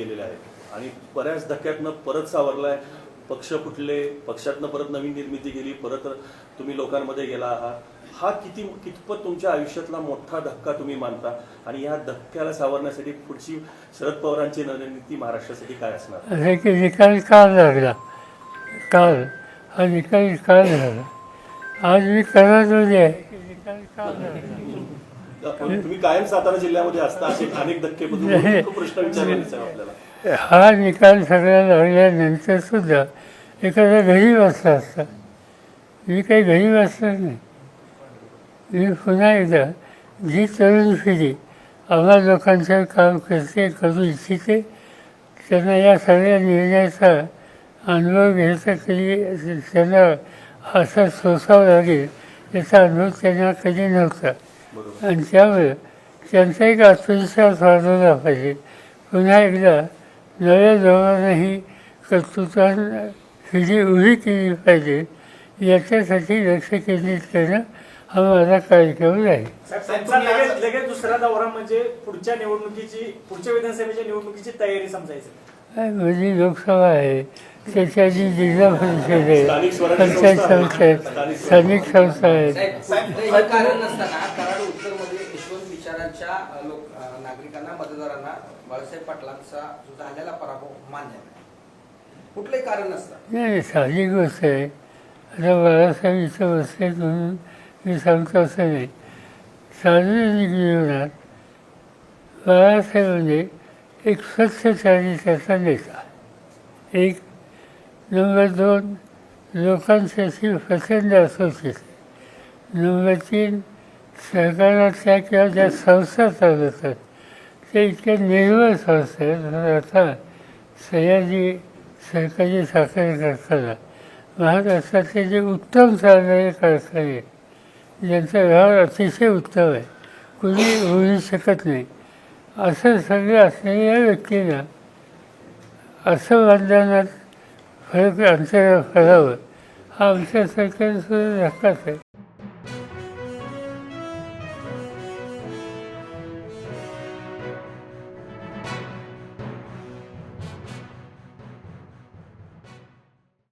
केलेले आहे आणि बऱ्याच धक्क्यातनं परत सावरलाय. पक्ष फुटले पक्षातनं परत नवीन निर्मिती केली परत तुम्ही लोकांमध्ये गेला आहात. हा किती कितपत तुमच्या आयुष्यातला मोठा धक्का तुम्ही मानता? आणि या धक्क्याला सावरण्यासाठी पुढची शरद पवारांची रणनीती महाराष्ट्रासाठी काय असणार? हे की निकाल काल लागला? काल हा निकाल काल झाला आज मी कराडमध्ये आहे निकाल काल लागला? तुम्ही कायम सातारा जिल्ह्यामध्ये असता असे अनेक धक्के प्रश्न विचारायचे आपल्याला. हा निकाल सगळ्या लागल्यानंतर सुद्धा एखाद्या घरी बसला असता. मी काही घरी बसणार नाही. मी पुन्हा एकदा जी तरुण पिढी आम्हा लोकांचं काम करते करू इच्छिते त्यांना या सगळ्या निर्णयाचा अनुभव घ्यायचा कधी त्यांना असा सोसावं लागेल याचा अनुभव त्यांना कधी नव्हता. आणि त्यामुळे त्यांचा एक आत्मविश्वास वाढवला पाहिजे. पुन्हा एकदा नव्या लोकांनाही कर्तृत्वान पिढी उभी केली पाहिजे याच्यासाठी लक्ष केंद्रित करणं हा माझा कार्यक्रम आहे. लगेच दुसरा दौरा म्हणजे पुढच्या निवडणुकीची पुढच्या विधानसभेच्या निवडणुकीची तयारी समजायचं. म्हणजे लोकसभा आहे. त्याच्याची जिल्हा परिषद आहे. स्थानिक स्वराज्य पंचायत संस्था आहे. संस्था आहेत स्थानिक संस्था आहेत लोक नागरिकांना मतदारांना बाळासाहेब पाटलांचा जो झालेला पराभव मान्य आहे. कुठलंही कारण नसतं. नाही साधी गोष्ट आहे. आता बाळासाहेब इथं बसलेत म्हणून मी सांगतो असं नाही. सार्वजनिक जीवनात बाळासाहेब म्हणजे एक स्वच्छ चारित्र्याचा नेता. एक नंबर दोन लोकांसाठी प्रचंड असोसिएशन नंबर तीन सरकारातल्या किंवा ज्या संस्था चालवतात ते इतक्या निर्मळ संस्था आहेत. आता सह्याजी सरकारी साखर कारखाना महाराष्ट्रातले जे उत्तम चालणारे कारखाने आहेत, ज्यांचा व्यवहार अतिशय उत्तम आहे कुणी होऊ शकत नाही. असं सगळं असलेल्या व्यक्तींना असं मतदानात फरक अंतर करावं हा आमच्या सरकारसुद्धा धक्काच आहे.